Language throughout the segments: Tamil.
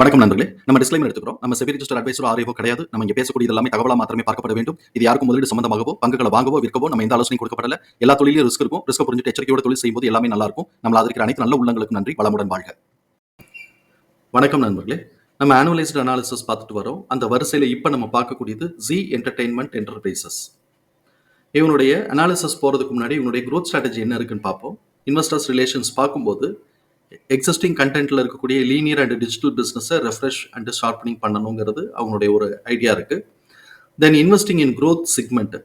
வணக்கம் நண்பர்களே. நம்ம டிஸ்க்ளைமர் எடுத்துக்கிறோம். நம்ம செபி ரிஜிஸ்டர் அட்வைசர் ஆரியோ கிடையாது. நம்ம இங்கே பேசக்கூடிய எல்லாமே தகவலாக மாத்திரமே பார்க்கப்பட வேண்டும். இது யாருக்கும் முதலீடு சம்பந்தமாகவோ பங்குகளை வாங்கவோ விற்கவோ நம்ம எந்த ஆலோசனை கொடுக்கப்படல. எல்லா தொழிலும் ரிஸ்க் இருக்கும். ரிஸ்க் புரிஞ்சுட்டு எச்சரிக்கையோட தொழில் செய்யும்போது எல்லாமே நல்லா இருக்கும். நம்ம அதற்கு அனைத்து நல்ல உள்ளங்களுக்கு நன்றி. வளமுடன் வாழ்க. வணக்கம் நண்பர்களே. நம்ம ஆனுவலைஸ்டு அனாலிசிஸ் பார்த்துட்டு வரோம். அந்த வரிசையில இப்ப நம்ம பார்க்கக்கூடியது ஜி என்டர்டைன்மெண்ட் என்டர்பிரைசஸ் இவனுடைய அனாலிசிஸ் போறதுக்கு முன்னாடி இவனுடைய க்ரோத் ஸ்ட்ராட்டஜி என்ன இருக்குன்னு பார்ப்போம். இன்வெஸ்டர்ஸ் ரிலேஷன்ஸ் பார்க்கும்போது எக்ஸிஸ்டிங் கண்டென்ட்ல இருக்கக்கூடிய லீனியர் அண்ட் டிஜிட்டல் பிஸ்னஸை ரெஃப்ரெஷ் அண்ட் ஷார்ப்பனிங் பண்ணணுங்கிறது அவங்களுடைய ஒரு ஐடியா இருக்கு. Then investing in growth segment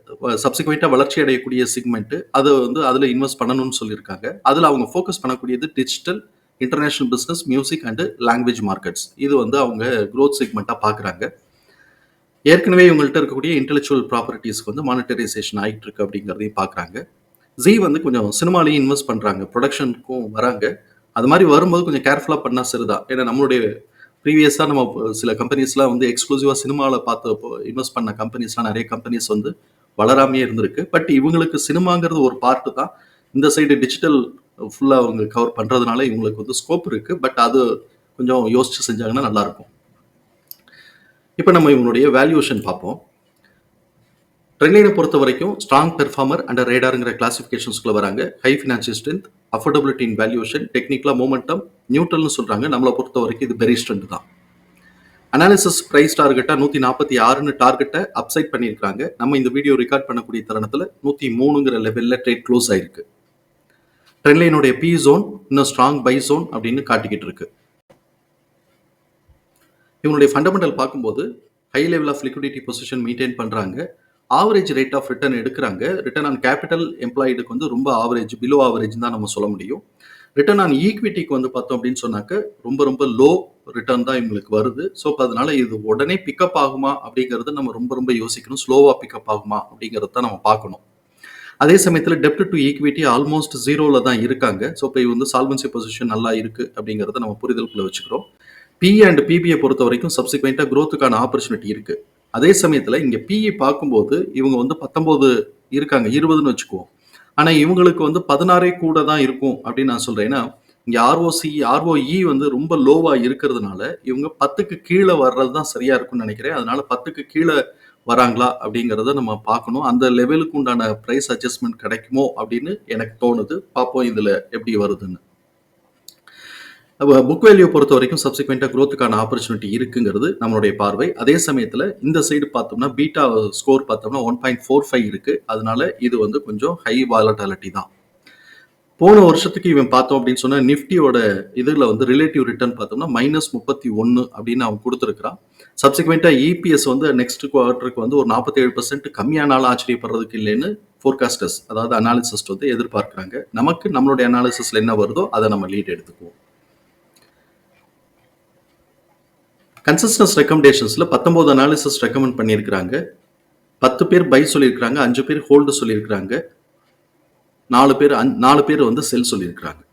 சப்சிக்வெண்ட்டாக வளர்ச்சி அடையக்கூடிய செக்மெண்ட் அதை வந்து அதில் இன்வெஸ்ட் பண்ணணும்னு சொல்லியிருக்காங்க. அதில் அவங்க ஃபோக்கஸ் பண்ணக்கூடியது digital international business music and language markets இது வந்து அவங்க க்ரோத் செக்மெண்ட்டாக பார்க்குறாங்க ஏற்கனவே இவங்கள்ட்ட இருக்கக்கூடிய இன்டெலெக்சுவல் ப்ராப்பர்ட்டிஸ்க்கு வந்து மானிட்டரைசேஷன் ஆகிட்டு இருக்கு அப்படிங்கிறதையும் பார்க்குறாங்க ஜி வந்து கொஞ்சம் சினிமாலையும் இன்வெஸ்ட் பண்ணுறாங்க ப்ரொடக்ஷனுக்கும் வராங்க. அது மாதிரி வரும்போது கொஞ்சம் கேர்ஃபுல்லாக பண்ணால் சரிதான் ஏன்னா நம்மளுடைய ப்ரீவியஸாக நம்ம சில கம்பெனிஸ்லாம் வந்து எக்ஸ்க்ளூசிவாக சினிமாவில் பார்த்து இன்வெஸ்ட் பண்ண கம்பெனிஸ்லாம் நிறைய கம்பெனிஸ் வந்து வளராமையே இருந்திருக்கு. பட் இவங்களுக்கு சினிமாங்கிறது ஒரு பார்ட்டு தான். இந்த சைடு டிஜிட்டல் ஃபுல்லாக அவங்க கவர் பண்ணுறதுனால இவங்களுக்கு வந்து ஸ்கோப் இருக்குது பட் அது கொஞ்சம் யோசிச்சு செஞ்சாங்கன்னா நல்லாயிருக்கும் இப்போ நம்ம இவங்களுடைய வேல்யூஷன் பார்ப்போம். ட்ரெண்ட்லைனை பொறுத்த வரைக்கும் ஸ்ட்ராங் பெர்ஃபார்மர் அண்ட் ரேடாருங்கிற கிளாசிஃபிகேஷன்ஸ்குள்ள வராங்க. High financial strength affordability in valuation டெக்னிக்கலாக மூமெண்டம் நியூட்ரல்னு சொல்கிறாங்க நம்மளை பொறுத்த வரைக்கும் இது பெரிய ஸ்ட்ரென்த் தான். அனாலிசிஸ் ப்ரைஸ் டார்கெட்டாக நூற்றி நாற்பத்தி ஆறுன்னு டார்கெட்டை அப்சைட் பண்ணியிருக்காங்க நம்ம இந்த வீடியோ ரெக்கார்ட் பண்ணக்கூடிய தருணத்தில் நூற்றி மூணுங்கிற லெவலில் ட்ரேட் க்ளோஸ் ஆயிருக்கு. ட்ரெண்ட்லைனுடைய பி ஜோன் இன்னும் ஸ்ட்ராங் பை ஜோன் அப்படின்னு காட்டிக்கிட்டு இருக்கு. இவனுடைய ஃபண்டமெண்டல் பார்க்கும்போது high level of liquidity position maintain பண்ணுறாங்க ஆவரேஜ் ரேட் ஆஃப் ரிட்டர்ன் எடுக்கிறாங்க. ரிட்டர்ன் ஆன் கேபிட்டல் எம்ப்ளாய்டுக்கு வந்து ரொம்ப ஆவரேஜ் பிலோ ஆவரேஜ் தான் நம்ம சொல்ல முடியும். ரிட்டர்ன் ஆன் ஈக்விட்டிக்கு வந்து பார்த்தோம் அப்படின்னு சொன்னாக்க ரொம்ப ரொம்ப லோ ரிட்டர்ன் தான் இவங்களுக்கு வருது. ஸோ அதனால இது உடனே பிக்கப் ஆகுமா அப்படிங்கிறது நம்ம ரொம்ப ரொம்ப யோசிக்கணும். ஸ்லோவாக பிக்கப் ஆகுமா அப்படிங்கிறத தான் நம்ம பார்க்கணும். அதே சமயத்தில் டெப்ட் டு ஈக்விட்டி ஆல்மோஸ்ட் ஜீரோவில் தான் இருக்காங்க. ஸோ இப்போ இது வந்து சால்வன்சி பொசிஷன் நல்லா இருக்குது அப்படிங்கிறத நம்ம புரிதலுக்குள்ள வச்சுக்கிறோம். பி அண்ட் பிபியை பொறுத்த வரைக்கும் சப்சிக்வெண்ட்டாக க்ரோத்துக்கான ஆப்பர்ச்சுனிட்டி இருக்குது அதே சமயத்தில் இங்கே பிஇ பார்க்கும்போது இவங்க வந்து பத்தொம்போது இருக்காங்க இருபதுன்னு வச்சுக்குவோம். ஆனால் இவங்களுக்கு வந்து பதினாறே கூட தான் இருக்கும் அப்படின்னு நான் சொல்கிறேன் ஏன்னா இங்கே ஆர்ஓசி ஆர்ஓஇ வந்து ரொம்ப லோவாக இருக்கிறதுனால இவங்க பத்துக்கு கீழே வர்றது தான் சரியாக இருக்கும்னு நினைக்கிறேன். அதனால பத்துக்கு கீழே வராங்களா அப்படிங்கிறத நம்ம பார்க்கணும். அந்த லெவலுக்கு உண்டான ப்ரைஸ் அட்ஜஸ்ட்மெண்ட் கிடைக்குமோ அப்படின்னு எனக்கு தோணுது. பார்ப்போம் இதில் எப்படி வருதுன்னு. புக் வேல்யூ பொறுத்த வரைக்கும் சப்சிக்வெண்ட்டாக க்ரோத்துக்கான ஆப்பர்ச்சுனிட்டி இருக்குங்கிறது நம்மளுடைய பார்வை. அதே சமயத்தில் இந்த சைடு பார்த்தோம்னா பீட்டா ஸ்கோர் பார்த்தோம்னா ஒன் பாயிண்ட் ஃபோர் ஃபைவ் இருக்குது அதனால இது வந்து கொஞ்சம் ஹை வாலட்டாலிட்டி தான். போன வருஷத்துக்கு இவன் பார்த்தோம் அப்படின்னு சொன்னால் நிஃப்டியோட இதில் வந்து ரிலேட்டிவ் ரிட்டர்ன் பார்த்தோம்னா மைனஸ் முப்பத்தி ஒன்று அப்படின்னு அவன் கொடுத்துருக்கிறான். சப்சிக்வெண்ட்டாக இபிஎஸ் வந்து நெக்ஸ்ட் குவார்ட்டருக்கு வந்து ஒரு நாற்பத்தேழு பர்சன்ட் கம்மியானாலும் ஆச்சரியப்படுறதுக்கு இல்லைன்னு ஃபோர்காஸ்டர்ஸ் அதாவது அனாலிசிஸ்ட் வந்து எதிர்பார்க்குறாங்க. நமக்கு நம்மளுடைய அனாலிசிஸில் என்ன வருதோ அதை நம்ம லீட் எடுத்துக்குவோம். கன்சிஸ்டன்ஸ் ரெக்கமெண்டேஷன்ஸில் பத்தொம்போது அனாலிசிஸ் ரெக்கமெண்ட் பண்ணியிருக்கிறாங்க. பத்து பேர் பை சொல்லியிருக்கிறாங்க அஞ்சு பேர் ஹோல்டு சொல்லியிருக்கிறாங்க. நாலு பேர் அஞ்- நாலு பேர் வந்து செல் சொல்லியிருக்கிறாங்க.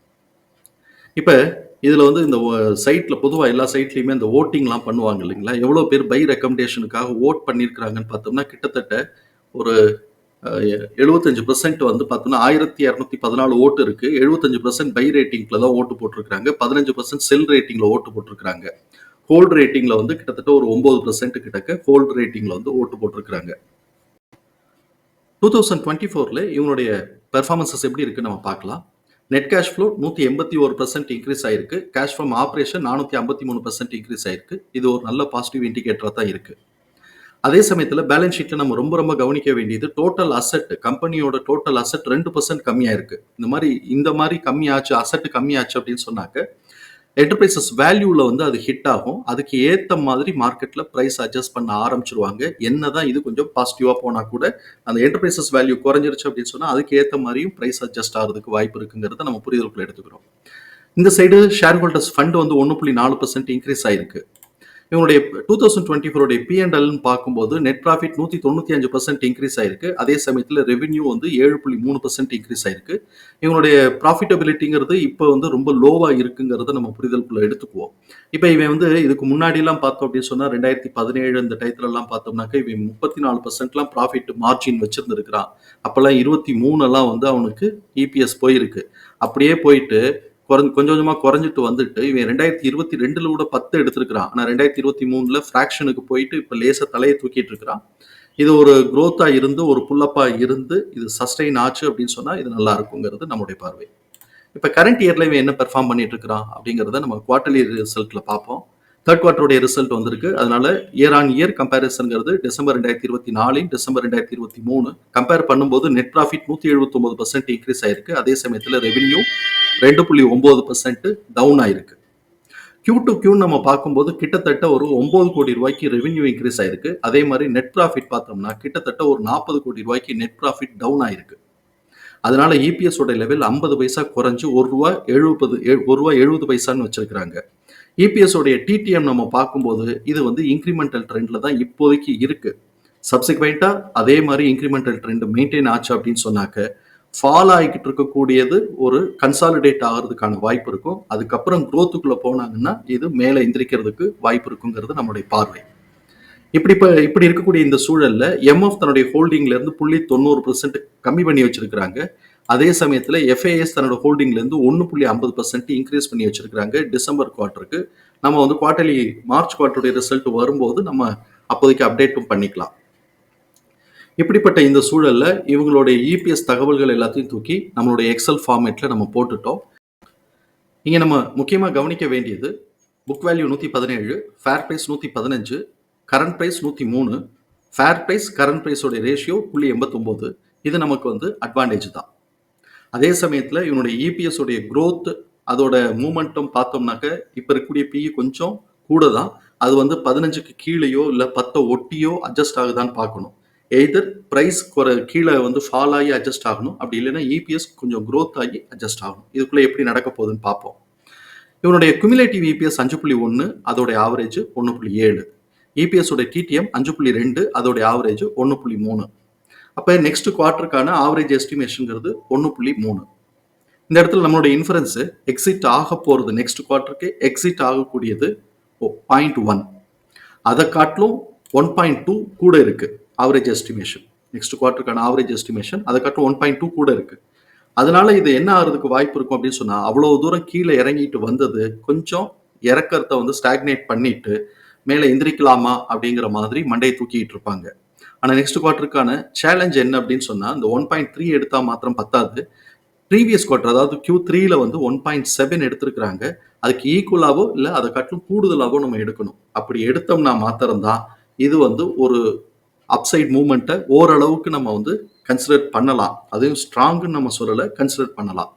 இப்போ இதில் வந்து இந்த சைட்டில் பொதுவாக எல்லா சைட்லையுமே இந்த ஓட்டிங்லாம் பண்ணுவாங்க இல்லைங்களா? எவ்வளோ பேர் பை ரெக்கமெண்டேஷனுக்காக ஓட் பண்ணியிருக்கிறாங்கன்னு பார்த்தோம்னா கிட்டத்தட்ட ஒரு எழுபத்தஞ்சு பர்சன்ட் வந்து பார்த்தோம்னா ஆயிரத்தி இரநூத்தி பதினாலு ஓட்டு இருக்கு. எழுபத்தஞ்சு பர்சன்ட் பை ரேட்டிங்கில் தான் ஓட்டு போட்டிருக்கிறாங்க. பதினஞ்சு பர்சன்ட் செல் ரேட்டிங்ல ஓட்டு போட்டிருக்கிறாங்க. ஹோல்டு ரேட்டிங்ல வந்து கிட்டத்தட்ட ஒரு ஒன்பது பர்சன்ட் கிட்டக்க ஹோல்டு ரேட்டிங்ல வந்து ஓட்டு போட்டிருக்கிறாங்க. டூ தௌசண்ட் டுவெண்ட்டி ஃபோரில் இவனுடைய பெர்ஃபார்மன்சஸ் எப்படி இருக்குன்னு நம்ம பார்க்கலாம். நெட் கேஷ் ஃப்ளோ நூற்றி எண்பத்தி ஒரு பர்சன்ட் இன்க்ரீஸ் ஆயிருக்கு. கேஷ் ஃப்ரம் ஆப்ரேஷன் நானூற்றி ஐம்பத்தி மூணு பர்சன்ட் இன்க்ரீஸ் ஆயிருக்கு. இது ஒரு நல்ல பாசிட்டிவ் இண்டிகேட்டராக தான் இருக்குது அதே சமயத்தில் பேலன்ஸ் ஷீட்டில் நம்ம ரொம்ப ரொம்ப கவனிக்க வேண்டியது டோட்டல் அசெட் கம்பெனியோட டோட்டல் அசெட் ரெண்டு பர்சன்ட் கம்மியாக இருக்கு. இந்த மாதிரி இந்த மாதிரி கம்மியாச்சு அசெட் கம்மியாச்சு அப்படின்னு சொன்னாக்க என்டர்பிரைசஸ் வேல்யூவில் வந்து அது ஹிட் ஆகும். அதுக்கு ஏற்ற மாதிரி மார்க்கெட்டில் ப்ரைஸ் அட்ஜஸ்ட் பண்ண ஆரம்பிச்சிருவாங்க. என்ன தான் இது கொஞ்சம் பாசிட்டிவாக போனால் கூட அந்த என்டர்பிரைசஸ் வேல்யூ குறைஞ்சிருச்சு அப்படின்னு சொன்னால் அதுக்கு ஏற்ற மாதிரியும் ப்ரைஸ் அட்ஜஸ்ட் ஆகிறதுக்கு வாய்ப்பு இருக்குங்கிறத நம்ம புரிதலுக்குள்ள எடுத்துக்கிறோம். இந்த சைடு ஷேர் ஹோல்டர்ஸ் ஃபண்ட் வந்து ஒன்று புள்ளி நாலு பர்சன்ட் இன்க்ரீஸ் ஆயிருக்கு. இவங்களுடைய டூ தௌசண்ட் டுவெண்ட்டி ஃபோருடைய பிஎன்எல்னு பார்க்கும்போது நெட் ப்ராஃபிட் நூற்றி தொண்ணூற்றி அஞ்சு பர்சன்ட் இன்க்ரீஸ் ஆயிருக்கு. அதே சமயத்தில் ரெவென்யூ வந்து ஏழு புள்ளி மூணு பர்சன்ட் இன்க்ரீஸ் ஆயிருக்கு. இவங்களுடைய ப்ராஃபிட்டபிலிட்டிங்கிறது இப்போ வந்து ரொம்ப லோவாக இருக்குங்கிறத நம்ம புரிதலுக்குள்ள எடுத்துக்குவோம். இப்போ இவன் வந்து இதுக்கு முன்னாடிலாம் பார்த்தோம் அப்படின்னு சொன்னால் ரெண்டாயிரத்தி பதினேழு இந்த டயத்துலலாம் பார்த்தோம்னாக்க இவன் முப்பத்தி நாலு பர்சன்ட்லாம் ப்ராஃபிட் மார்ஜின் வச்சுருந்துருக்கிறான். அப்போல்லாம் இருபத்தி மூணுலாம் வந்து அவனுக்கு இபிஎஸ் போயிருக்கு. அப்படியே போயிட்டு குறைஞ்சு கொஞ்சம் கொஞ்சமாக குறைஞ்சிட்டு வந்துட்டு இவன் ரெண்டாயிரத்தி இருபத்தி ரெண்டுல கூட பத்து எடுத்திருக்கிறான். ஆனால் ரெண்டாயிரத்தி இருபத்தி மூணுல ஃபிராக்ஷனுக்கு போயிட்டு இப்போ லேசாக தலையை தூக்கிட்டு இருக்கிறான். இது ஒரு குரோத்தாக இருந்து ஒரு புல்லப்பாக இருந்து இது சஸ்டெயின் ஆச்சு அப்படின்னு சொன்னால் இது நல்லா இருக்குங்கிறது நம்முடைய பார்வை. இப்போ கரண்ட் இயரில் இவன் என்ன பெர்ஃபார்ம் பண்ணிட்டு இருக்கிறான் அப்படிங்கிறத நம்ம குவார்டர்லி ரிசல்ட்டில் பார்ப்போம். தேர்ட் குவார்டருடைய ரிசல்ட் வந்திருக்கு. அதனால இயர் ஆன் இயர் கம்பேரிசன்ங்கிறது டிசம்பர் ரெண்டாயிரத்தி இருபத்தி நாலு டிசம்பர் ரெண்டாயிரத்தி இருபத்தி மூணு. கம்பேர் பண்ணும்போது நெட் ப்ராஃபிட் நூத்தி எழுபத்தி ஒன்பது பர்சன்ட் இன்க்ரீஸ் ஆயிருக்கு. அதே சமயத்தில் ரெவென்யூ ரெண்டு புள்ளி ஒன்பது பர்சன்ட் டவுன் ஆயிருக்கு. கியூ டு கியூ நம்ம பார்க்கும்போது கிட்டத்தட்ட ஒரு ஒன்பது கோடி ரூபாய்க்கு ரெவென்யூ இன்க்ரீஸ் ஆயிருக்கு. அதே மாதிரி நெட் ப்ராஃபிட் பார்த்தோம்னா கிட்டத்தட்ட ஒரு நாற்பது கோடி ரூபாய்க்கு நெட் ப்ராஃபிட் டவுன் ஆயிருக்கு. அதனால இபிஎஸ் உடைய லெவல் ஐம்பது பைசா குறைஞ்சு ஒரு ரூபா எழுபது ஒரு ரூபா எழுபது பைசான்னு வச்சிருக்கிறாங்க. இபிஎஸ் உடைய டிடிஎம் நம்ம பார்க்கும்போது இது வந்து இன்க்ரிமெண்டல் ட்ரெண்டில் தான் இப்போதைக்கு இருக்குது சப்சிக்வெண்ட்டாக அதே மாதிரி இன்க்ரிமெண்டல் ட்ரெண்ட் மெயின்டைன் ஆச்சு அப்படின்னு சொன்னாக்க ஃபால் ஆகிக்கிட்டு இருக்கக்கூடியது ஒரு கன்சாலிடேட் ஆகிறதுக்கான வாய்ப்பு இருக்கும். அதுக்கப்புறம் க்ரோத்துக்குள்ளே போனாங்கன்னா இது மேலே எந்திரிக்கிறதுக்கு வாய்ப்பு இருக்குங்கிறது நம்மளுடைய பார்வை. இப்படி இப்போ இப்படி இருக்கக்கூடிய இந்த சூழலில் எம்எஃப் தன்னுடைய ஹோல்டிங்லேருந்து புள்ளி தொண்ணூறு பர்சன்ட் கம்மி பண்ணி வச்சிருக்கிறாங்க. அதே சமயத்தில் எஃப்ஏஎஸ் தன்னோட ஹோல்டிங்லேருந்து ஒன்று புள்ளி ஐம்பது பர்சன்ட் இன்க்ரீஸ் பண்ணி வச்சிருக்காங்க டிசம்பர் குவார்ட்டருக்கு நம்ம வந்து குவார்ட்டர்லி மார்ச் குவார்ட்டருடைய ரிசல்ட் வரும்போது நம்ம அப்போதைக்கு அப்டேட்டும் பண்ணிக்கலாம். இப்படிப்பட்ட இந்த சூழலில் இவங்களுடைய இபிஎஸ் தகவல்கள் எல்லாத்தையும் தூக்கி நம்மளுடைய எக்ஸல் ஃபார்மேட்டில் நம்ம போட்டுட்டோம். இங்கே நம்ம முக்கியமாக கவனிக்க வேண்டியது புக் வேல்யூ நூற்றி பதினேழு ஃபேர் ப்ரைஸ் நூற்றி பதினஞ்சு கரண்ட் ப்ரைஸ் நூற்றி மூணு ஃபேர் ப்ரைஸ் கரண்ட் ப்ரைஸோடைய ரேஷியோ புள்ளி எண்பத்தொம்போது. இது நமக்கு வந்து அட்வான்டேஜ் தான். அதே சமயத்தில் இவனுடைய இபிஎஸ் உடைய growth அதோட மூமெண்ட்டும் பார்த்தோம்னாக்க இப்போ இருக்கக்கூடிய பிஇ கொஞ்சம் கூட தான் அது வந்து பதினஞ்சுக்கு கீழேயோ இல்லை பத்தை ஒட்டியோ அட்ஜஸ்ட் ஆகுதான்னு பார்க்கணும். எய்தர் ப்ரைஸ் குறை கீழே வந்து ஃபால் ஆகி அட்ஜஸ்ட் ஆகணும். அப்படி இல்லைன்னா இபிஎஸ் கொஞ்சம் க்ரோத் ஆகி அட்ஜஸ்ட் ஆகணும். இதுக்குள்ளே எப்படி நடக்க போகுதுன்னு பார்ப்போம். இவனுடைய குமிலேட்டிவ் இபிஎஸ் அஞ்சு புள்ளி ஒன்று அதோடைய ஆவரேஜ் ஒன்று புள்ளி ஏழு. இபிஎஸ் உடைய டிடிஎம் அஞ்சு புள்ளி ரெண்டு அதோடைய ஆவரேஜ் ஒன்று புள்ளி மூணு. அப்போ நெக்ஸ்ட் குவார்ட்டருக்கான ஆவரேஜ் எஸ்டிமேஷனுங்கிறது ஒன்று புள்ளி மூணு. இந்த இடத்துல நம்மளுடைய இன்ஃபரன்ஸு எக்ஸிட் ஆக போகிறது நெக்ஸ்ட் குவார்ட்டருக்கு எக்ஸிட் ஆகக்கூடியது பாயிண்ட் ஒன் அதை காட்டிலும் ஒன் பாயிண்ட் டூ கூட இருக்குது ஆவரேஜ் எஸ்டிமேஷன் நெக்ஸ்ட் குவார்ட்டருக்கான ஆவரேஜ் எஸ்டிமேஷன் அதை காட்டிலும் ஒன் பாயிண்ட் டூ கூட இருக்கு. அதனால இது என்ன ஆகிறதுக்கு வாய்ப்பு இருக்கும் அப்படின்னு சொன்னா அவ்வளவு தூரம் கீழே இறங்கிட்டு வந்தது கொஞ்சம் இறக்கறத வந்து ஸ்டாக்னேட் பண்ணிட்டு மேலே எந்திரிக்கலாமா அப்படிங்கிற மாதிரி மண்டையை தூக்கிட்டு இருப்பாங்க. ஆனால் நெக்ஸ்ட் குவார்ட்டருக்கான சேலஞ்ச் என்ன அப்படின்னு சொன்னால் இந்த ஒன் பாயிண்ட் த்ரீ எடுத்தால் மாத்திரம் பத்தாது. ப்ரீவியஸ் குவார்ட்டர் அதாவது கியூ த்ரீல வந்து ஒன் பாயிண்ட் செவன் எடுத்திருக்கிறாங்க. அதுக்கு ஈக்குவலாகவோ இல்லை அதை காட்டிலும் கூடுதலாகவோ நம்ம எடுக்கணும். அப்படி எடுத்தோம்னா மாத்திரம்தான் இது வந்து ஒரு அப்சைட் மூமெண்ட்டை ஓரளவுக்கு நம்ம வந்து கன்சிடர் பண்ணலாம். அதையும் ஸ்ட்ராங்குன்னு நம்ம சொல்லலை கன்சிடர் பண்ணலாம்.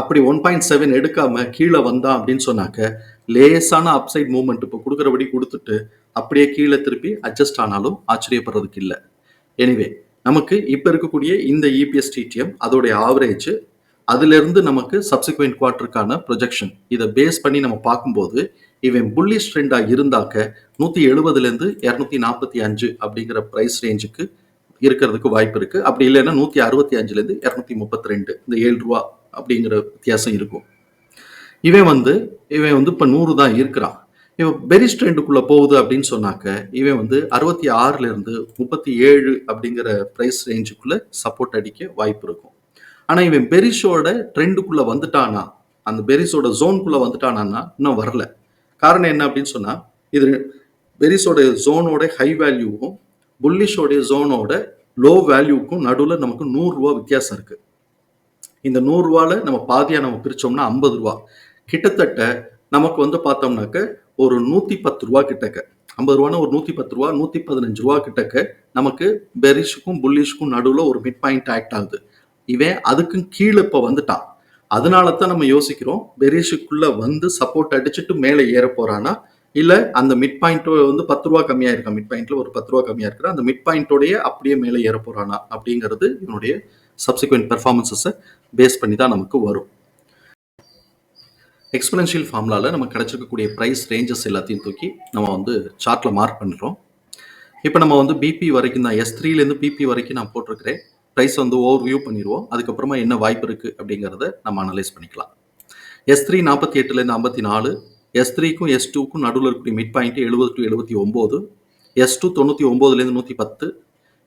அப்படி ஒன் பாயிண்ட் செவன் எடுக்காம கீழே வந்தா அப்படின்னு சொன்னாக்க லேசான அப்சைட் மூவ்மெண்ட் இப்போ கொடுக்குறபடி கொடுத்துட்டு அப்படியே கீழே திருப்பி அட்ஜஸ்ட் ஆனாலும் ஆச்சரியப்படுறதுக்கு இல்லை. எனிவே நமக்கு இப்போ இருக்கக்கூடிய இந்த இபிஎஸ் டிடிஎம் அதோடைய ஆவரேஜ் அதிலிருந்து நமக்கு சப்சிக்வெண்ட் குவார்ட்டருக்கான ப்ரொஜெக்ஷன் இதை பேஸ் பண்ணி நம்ம பார்க்கும்போது இவன் புல்லிஷ் ட்ரெண்டாக இருந்தாக்க நூற்றி எழுபதுலேருந்து இரநூத்தி நாற்பத்தி அஞ்சு அப்படிங்கிற ப்ரைஸ் ரேஞ்சுக்கு இருக்கிறதுக்கு வாய்ப்பு இருக்குது அப்படி இல்லைன்னா நூற்றி அறுபத்தி அஞ்சுலேருந்து இரநூத்தி முப்பத்தி ரெண்டு இந்த ஏழு ரூபா அப்படிங்கிற வித்தியாசம் இருக்கும். இவன் வந்து இவன் வந்து இப்போ நூறு தான் இருக்கிறான். இவன் பெரிஸ் ட்ரெண்டுக்குள்ள போகுது அப்படின்னு சொன்னாக்க இவன் வந்து அறுபத்தி ஆறுலேருந்து முப்பத்தி ஏழு அப்படிங்கிற ப்ரைஸ் ரேஞ்சுக்குள்ளே சப்போர்ட் அடிக்க வாய்ப்பு இருக்கும். ஆனால் இவன் பெரிஷோட ட்ரெண்டுக்குள்ளே வந்துட்டானா அந்த பெரிஸோட ஜோனுக்குள்ளே வந்துட்டானா இன்னும் வரல. காரணம் என்ன அப்படின்னு சொன்னால் இது பெரிஸோட ஜோனோட ஹை வேல்யூவும் புல்லிஷோடைய ஜோனோட லோ வேல்யூக்கும் நடுவில் நமக்கு நூறுரூவா வித்தியாசம் இருக்குது இந்த நூறுரூவாவில் நம்ம பாதியாக நம்ம பிரித்தோம்னா ஐம்பது ரூபா. கிட்டத்தட்ட நமக்கு வந்து பார்த்தோம்னாக்க ஒரு நூத்தி பத்து ரூபா கிட்டக்க. ஐம்பது ரூபானா ஒரு நூத்தி பத்து ரூபா நூத்தி பதினஞ்சு ரூபா கிட்டக்க நமக்கு பெரிஷுக்கும் புல்லிஷுக்கும் நடுவில் ஒரு மிட் பாயிண்ட் ஆக்ட் ஆகுது. இவன் அதுக்கும் கீழே இப்போ வந்துட்டான். அதனால தான் நம்ம யோசிக்கிறோம் பெரிஷுக்குள்ள வந்து சப்போர்ட் அடிச்சுட்டு மேலே ஏற போறானா? இல்ல அந்த மிட் பாயிண்ட் வந்து பத்து ரூபா கம்மியா இருக்கா? மிட் பாயிண்ட்ல ஒரு பத்து ரூபா கம்மியா இருக்கிற? அந்த மிட் பாயிண்டோடய அப்படியே மேலே ஏற போறானா? அப்படிங்கிறது இவனுடைய சப்சிக்வெண்ட் பெர்ஃபார்மன்சஸை பேஸ் பண்ணி தான் நமக்கு வரும். எக்ஸ்பெனன்ஷியல் ஃபார்முலாவில் நம்ம கிடச்சிருக்கக்கூடிய ப்ரைஸ் ரேஞ்சஸ் எல்லாத்தையும் தூக்கி நம்ம வந்து சார்ட்டில் மார்க் பண்ணுறோம் இப்போ நம்ம வந்து பிபி வரைக்கும் தான் எஸ் த்ரீலேருந்து பிபி வரைக்கும் நான் போட்டிருக்கிறேன். ப்ரைஸ் வந்து ஓவர் வியூ பண்ணிடுவோம். அதுக்கப்புறமா என்ன வாய்ப்பு இருக்குது அப்படிங்கிறத நம்ம அனலைஸ் பண்ணிக்கலாம். எஸ் த்ரீ நாற்பத்தி எட்டுலேருந்து ஐம்பத்தி நாலு எஸ் த்ரீக்கும் எஸ் டூக்கும் நடுவில் இருக்கக்கூடிய மிட் பாயிண்ட் எழுபது டு எழுபத்தி ஒம்பது எஸ் டூ தொண்ணூற்றி ஒம்போதுலேருந்து நூற்றி பத்து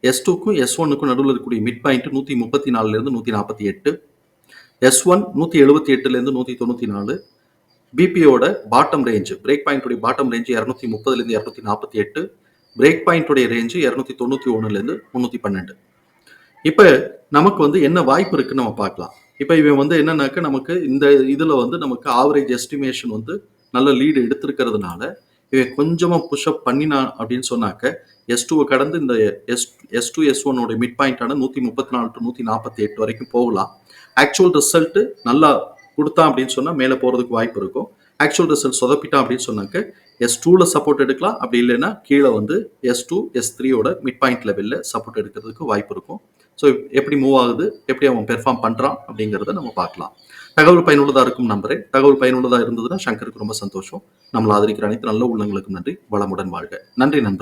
எஸ் டூக்கும் எஸ் ஒன்னுக்கும் நடுவில் இருக்கக்கூடிய மிட் பாயிண்ட் நூற்றி முப்பத்தி நாலுலேருந்து நூற்றி நாற்பத்தி எட்டு எஸ் ஒன் நூற்றி எழுபத்தி எட்டுலேருந்து நூற்றி தொண்ணூற்றி நாலு. பிபியோட பாட்டம் ரேஞ்சு பிரேக் பாயிண்ட்டுடைய பாட்டம் ரேஞ்சு இரநூத்தி முப்பதுலேருந்து இரநூத்தி நாற்பத்தி எட்டு. பிரேக் பாயிண்ட்டுடைய ரேஞ்சு இரநூத்தி தொண்ணூற்றி ஒன்றுலேருந்து முந்நூற்றி பன்னெண்டு. இப்போ நமக்கு வந்து என்ன வாய்ப்பு இருக்குன்னு நம்ம பார்க்கலாம். இப்போ இவன் வந்து என்னன்னாக்க நமக்கு இந்த இதில் வந்து நமக்கு ஆவரேஜ் எஸ்டிமேஷன் வந்து நல்ல லீடு எடுத்திருக்கிறதுனால இவை கொஞ்சமாக புஷ்அப் பண்ணினான் அப்படின்னு சொன்னாக்க எஸ் டூவை கடந்து இந்த எஸ் எஸ் டூ எஸ் ஒன்னோட மிட் பாயிண்டான நூற்றி முப்பத்தி நாலு டு நூற்றி நாற்பத்தி எட்டு வரைக்கும் போகலாம். ஆக்சுவல் ரிசல்ட்டு நல்லா கொடுத்தான் அப்படின்னு சொன்னால் மேலே போகிறதுக்கு வாய்ப்பு இருக்கும். ஆக்சுவல் ரிசல்ட் சொதப்பிட்டான் அப்படின்னு சொன்னாக்க எஸ் டூவில் சப்போர்ட் எடுக்கலாம். அப்படி இல்லைன்னா கீழே வந்து எஸ் டூ எஸ் த்ரீயோட மிட் பாயிண்ட் லெவலில் சப்போர்ட் எடுக்கிறதுக்கு வாய்ப்பு இருக்கும். ஸோ எப்படி மூவ் ஆகுது? எப்படி அவன் பெர்ஃபார்ம் பண்ணுறான் அப்படிங்கிறத நம்ம பார்க்கலாம். தகவல் பயனுள்ளதாக இருக்கும் நம்புறேன் தகவல் பயனுள்ளதாக இருந்ததுன்னா சங்கருக்கு ரொம்ப சந்தோஷம். நம்மளை ஆதரிக்கிற அனைத்து நல்ல உள்ளங்களுக்கும் நன்றி. வளமுடன் வாழ்க. நன்றி நண்பர்.